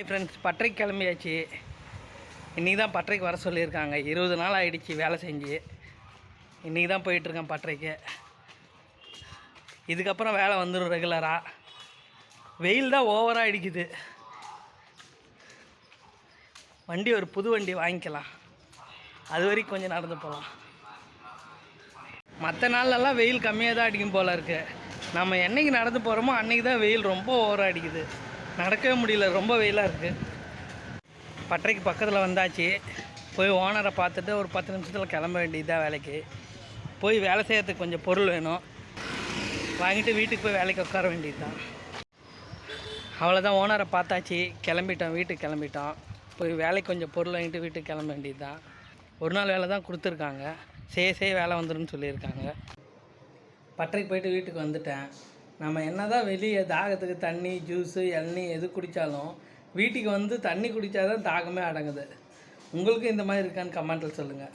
Hi friends பட்டறைக்கு கிளம்பியாச்சு. இன்றைக்கி தான் பட்டறைக்கு வர சொல்லியிருக்காங்க. இருபது நாள் ஆகிடுச்சு வேலை செஞ்சு. இன்றைக்கி தான் போயிட்டுருக்கேன் பட்டறைக்கு. இதுக்கப்புறம் வேலை வந்துடும் ரெகுலராக வெயில் தான் ஓவராக அடிக்குது. வண்டி ஒரு புது வண்டி வாங்கிக்கலாம். அது வரைக்கும் கொஞ்சம் நடந்து போகலாம். மற்ற நாள்லலாம் வெயில் கம்மியாக தான் அடிக்கும் போல் இருக்குது நம்ம என்னைக்கு நடந்து போகிறோமோ அன்றைக்கி தான் வெயில் ரொம்ப ஓவராக அடிக்குது. நடக்கவே முடியல. ரொம்ப வெயிலாக இருக்குது பட்டறைக்கு பக்கத்தில் வந்தாச்சு. போய் ஓனரை பார்த்துட்டு ஒரு பத்து நிமிஷத்தில் கிளம்ப வேண்டியதுதான் வேலைக்கு. போய் வேலை செய்கிறதுக்கு கொஞ்சம் பொருள் வேணும். வாங்கிட்டு வீட்டுக்கு போய் வேலைக்கு உட்கார வேண்டியது தான் அவ்வளோதான் ஓனரை பார்த்தாச்சு. கிளம்பிட்டோம். வீட்டுக்கு கிளம்பிட்டோம். போய் வேலைக்கு கொஞ்சம் பொருள் வாங்கிட்டு வீட்டுக்கு கிளம்ப வேண்டியது தான் ஒரு நாள் வேலை தான் கொடுத்துருக்காங்க. செய்ய செய்ய வேலை வந்துடும் சொல்லியிருக்காங்க. பட்டறைக்கு போயிட்டு வீட்டுக்கு வந்துட்டேன். நம்ம என்ன தான் வெளியே தாகத்துக்கு தண்ணி ஜூஸு இளநீ எது குடித்தாலும் வீட்டுக்கு வந்து தண்ணி குடித்தா தான் தாகமே அடங்குது. உங்களுக்கு இந்த மாதிரி இருக்கான்னு கமெண்ட்டில் சொல்லுங்கள்